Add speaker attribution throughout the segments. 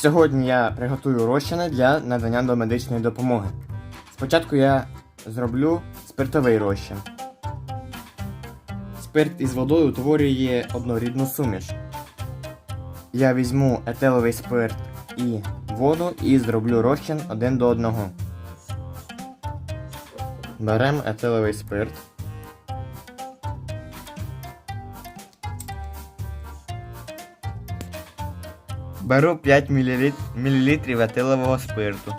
Speaker 1: Сьогодні я приготую розчини для надання домедичної допомоги. Спочатку я зроблю спиртовий розчин. Спирт із водою утворює однорідну суміш. Я візьму етиловий спирт і воду і зроблю розчин один до одного. Беремо етиловий спирт. Беру 5 мл, мл етилового спирту.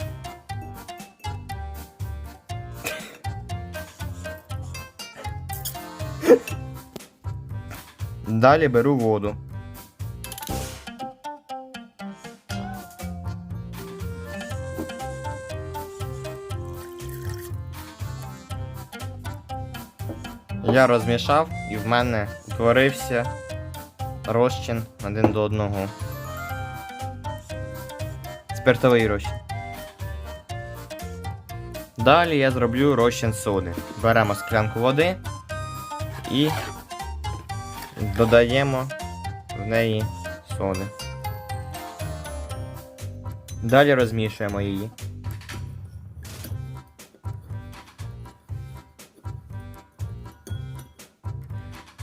Speaker 1: Далі беру воду. Я розмішав і в мене утворився розчин один до одного. Спиртовий розчин. Далі я зроблю розчин соди. Беремо склянку води і додаємо в неї соди. Далі розмішуємо її.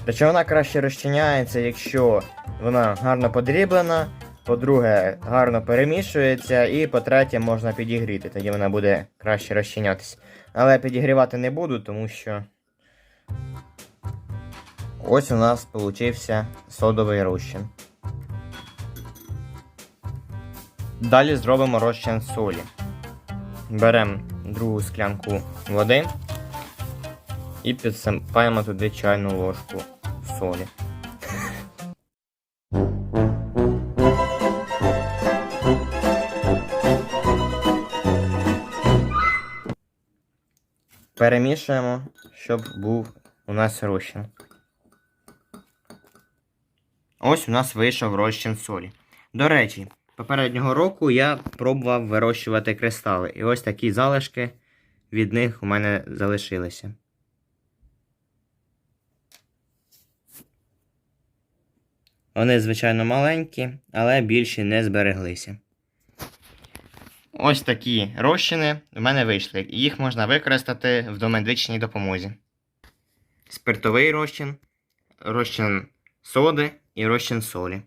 Speaker 1: Речовина краще розчиняється, якщо вона гарно подріблена, по-друге, гарно перемішується, і по-третє, можна підігріти, тоді вона буде краще розчинятися. Але підігрівати не буду, тому що ось у нас получився содовий розчин. Далі зробимо розчин солі. Беремо другу склянку води і підсипаємо туди чайну ложку солі. Перемішуємо, щоб був у нас розчин. Ось у нас вийшов розчин солі. До речі, попереднього року я пробував вирощувати кристали. І ось такі залишки від них у мене залишилися. Вони, звичайно, маленькі, але більші не збереглися. Ось такі розчини в мене вийшли. Їх можна використати в домедичній допомозі. Спиртовий розчин, розчин соди і розчин солі.